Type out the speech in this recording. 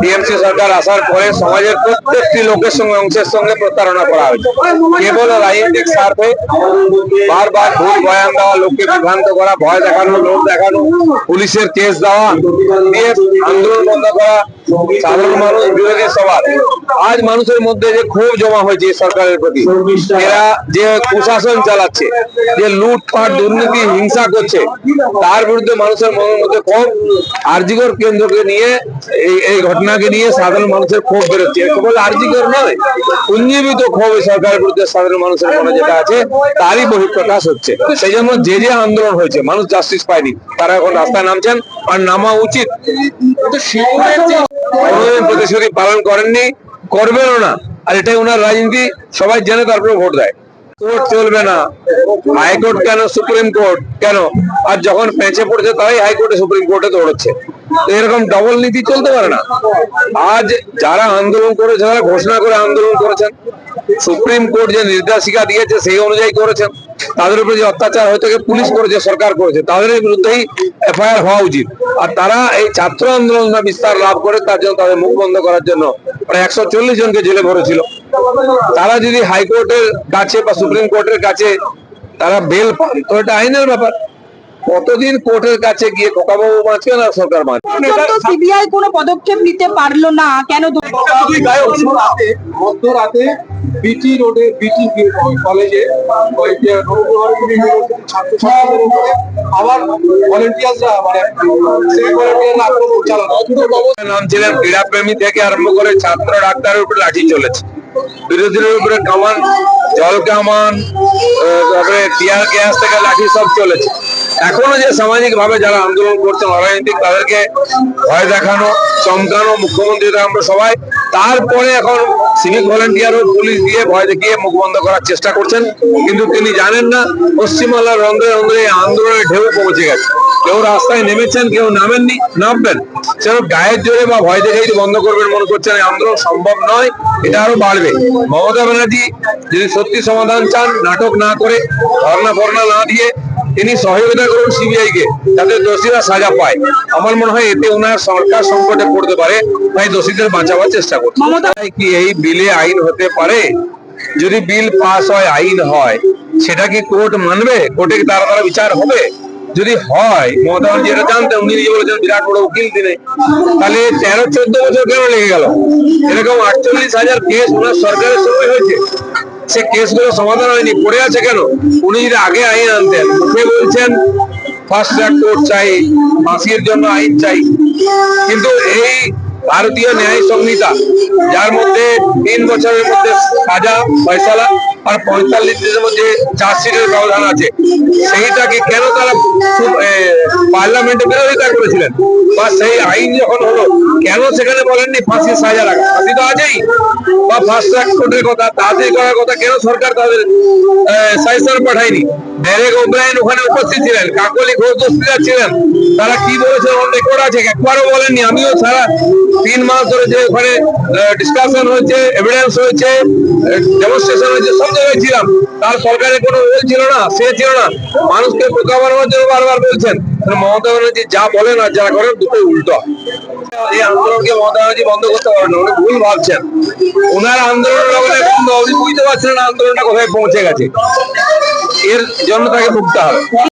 TMC সরকার আসার পরে সমাজের প্রত্যেকটি লোকের সঙ্গে অংশের সঙ্গে প্রতারণা করা হয়েছে। কেবল রাজনৈতিক স্বার্থে বারবার ভুল বয়ান দেওয়া, লোককে বিভ্রান্ত করা, ভয় দেখানো লোক দেখানো, পুলিশের কেস দেওয়া আন্দোলন বন্ধ করা সাধারণ মানুষ বিরোধী সবার। আজ মানুষের মধ্যে যে ক্ষোভ জমা হয়েছে সরকারের প্রতি, এরা যে প্রশাসন চালাচ্ছে, যে লুটপাট, দুর্নীতি, হিংসা করছে, তার বিরুদ্ধে মানুষের মনের মধ্যে ক্ষোভ আরজিগর কেন্দ্রকে নিয়ে এই ঘটনাকে নিয়ে সাধারণ মানুষের ক্ষোভ বেরোচ্ছে। কেবল আরজিগর নয় পুঞ্জীবিত ক্ষোভ এই সরকারের বিরুদ্ধে সাধারণ মানুষের মনে যেটা আছে, তারই বহিঃপ্রকাশ হচ্ছে। সেই জন্য যে যে আন্দোলন হয়েছে, মানুষ জাস্টিস পায়নি, তারা এখন রাস্তায় নামছেন, আর নামা উচিত। তো কোনোদিন প্রতিশ্রুতি পালন করেননি, করবেনও না। আর এটাই ওনার রাজনীতি, সবাই জেনে তারপরে ভোট দেয়। কোর্ট চলবে না। হাইকোর্ট কেন? সুপ্রিম কোর্ট কেন? আর যখন পেঁচে পড়ছে তারাই হাইকোর্টে সুপ্রিম কোর্টে দৌড়চ্ছে। এরকম ডবল নীতি চলতে পারে না। আজ যারা আন্দোলন করেছে যারা ঘোষণা করে আন্দোলন করেছেন। সুপ্রিম কোর্ট যে নির্দেশিকা দিয়েছে, সেই অনুযায়ী করেছেন। তাদের উপরে যে অত্যাচার হয়তো পুলিশ করেছে, সরকার করেছে, তাদের বিরুদ্ধেই এফআইআর হওয়া উচিত। আর তারা এই ছাত্র আন্দোলন বিস্তার লাভ করে তার জন্য তাদের মুখ বন্ধ করার জন্য প্রায় একশো চল্লিশ জনকে জেলে ভরেছিল। তারা যদি হাইকোর্টের কাছে বা সুপ্রিম কোর্টের কাছে তারা বেল পান তো এটা আইনের ব্যাপার। কতদিন কোর্টের কাছে গিয়ে খোকাবাবু বাঁচবে না সরকার বাঁচবে সিবিআই কোনো পদক্ষেপ নিতে পারল না কেন মধ্যরাতে মধ্যরাতে বিটি রোডে বিটি কলেজে ছাত্রছাত্রীদের উপরে আবার ভলেন্টিয়ার্সরা মানে নাম ছিলেন ক্রীড়াপ্রেমী থেকে আরম্ভ করে ছাত্র ডাক্তারের উপরে লাঠি চলেছে। বিরোধীদের উপরে কামান জল কামান তারপরে টিয়ার গ্যাস থেকে লাঠি সব চলেছে। এখনও যে সামাজিক ভাবে যারা আন্দোলন করছেন অরাজনৈতিক তাদেরকে ভয় দেখানো, চমকানো, মুখ্যমন্ত্রী আমরা সবাই, তারপরে এখন সিভিক ভলেন্টিয়ার ও পুলিশ দিয়ে ভয় দেখিয়ে মুখ বন্ধ করার চেষ্টা করছেন। কিন্তু তিনি জানেন না, পশ্চিমবাংলার রন্ধ্রে রন্ধ্রে আন্দোলনের ঢেউ পৌঁছে গেছে। কেউ রাস্তায় নেমেছেন, কেউ নামেননি, নামবেন। সেরকম গায়ের জোরে বা ভয় দেখেই বন্ধ করবেন মনে করছেন আন্দোলন সম্ভব নয়, এটা আরও বাড়বে। মমতা ব্যানার্জি যদি সত্যি সমাধান চান, নাটক না করে, ধর্ণা ফর্ণা না দিয়ে তিনি সহযোগিতা করুন সিবিআই কে যাতে দোষীরা সাজা পায়। আমার মনে হয় এতে ওনার সরকার সংকটে পড়তে পারে তাই দোষীদের বাঁচাবার চেষ্টা করছে। কি এই বিলে আইন হতে পারে? যদি বিল পাস হয় আইন হয় সেটা কি কোর্ট মানবে? কোর্টে কি তার দ্বারা বিচার হবে? যদি হয় মমতা ব্যানার্জি এটা জানতেন উনি নিজে বলেছেন বিরাট বড় উকিল তিনি। তাহলে তেরো চোদ্দ বছর কেন লেগে গেল? এরকম আটচল্লিশ হাজার কেস ওনার সরকারের সময় হয়েছে। সে কেসগুলো সমাধান হয়নি, পড়ে আছে কেন? উনি যদি আগে আইন আনতেন মুখে বলছেন ফার্স্ট ট্র্যাক কোর্ট চাই, ফাঁসির জন্য আইন চাই। কিন্তু এই ভারতীয় ন্যায় সংহিতা, যার মধ্যে তিন বছরের মধ্যে সাজা, ফয়সালা আর পঁয়তাল্লিশ দিনের মধ্যে চার্জশিটের ব্যবধান আছে সেইটাকে কেন তারা পার্লামেন্টে বিরোধিতা করেছিলেন? বা সেই আইন যখন হলো, কেন সেখানে বলেননি ফাঁসির সাজা রাখা? ফাঁসি তো আছেই বা ফার্স্ট ট্র্যাক কোর্টের কথা তাড়াতাড়ি করার কথা কেন সরকার তাদের সাইসার পাঠায়নি? ডেরেক ওব্রায়ন ওখানে উপস্থিত ছিলেন, কাকলি ঘোষ ছিলেন। তারা কি বলেছেন অন রেকর্ড আছে? একবারও বলেননি। আমিও সারা তিন মাস ধরে যে ওখানে ডিসকাশন হয়েছে এভিডেন্স হয়েছে ডেমনস্ট্রেশন হয়েছে, সব জায়গায় ছিলাম। তার সরকারের কোনো রোল ছিল না, সে ছিল না। মানুষকে বোকা জন্য বারবার বলছেন। মমতা ব্যানার্জি যা বলেন আর যা করেন দুটোই উল্টো। এই আন্দোলনকে মমতা ব্যানার্জি বন্ধ করতে পারেন, উনি ভুল ভাবছেন। ওনার আন্দোলনের কোথায় বন্ধ উনি বুঝতে পারছেন আন্দোলনটা কোথায় পৌঁছে গেছে। এর জন্য তাকে ভুগতে হবে।